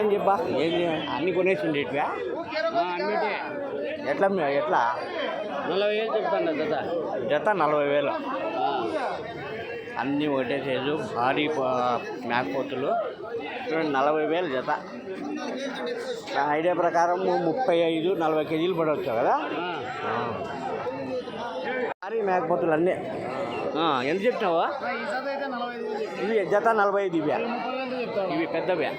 ఏం చెప్పా? ఏం అన్ని కొనేసిండి ఇట్లా. అన్నిటి ఎట్లా మీ- ఎట్లా? నలభై వేలు చెప్తాను జత. జత నలభై వేలు. అన్నీ ఒకటే సైజు భారీ మేకపోతులు. చూడండి నలభై వేలు జత. నా ఐడియా ప్రకారం ముప్పై ఐదు నలభై కేజీలు పడవచ్చు కదా. భారీ మేకపోతులు అన్నీ. ఆ, ఎంత చెప్తాను. ఇవి జత నలభై ఐదు ఇవి ఇవి పెద్దవే.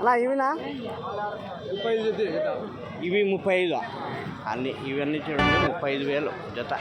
అలా ఇవినా? ముప్పై ఇవి ముప్పై ఐదు. అన్నీ ఇవన్నీ చూడండి ముప్పై ఐదు వేలు జత.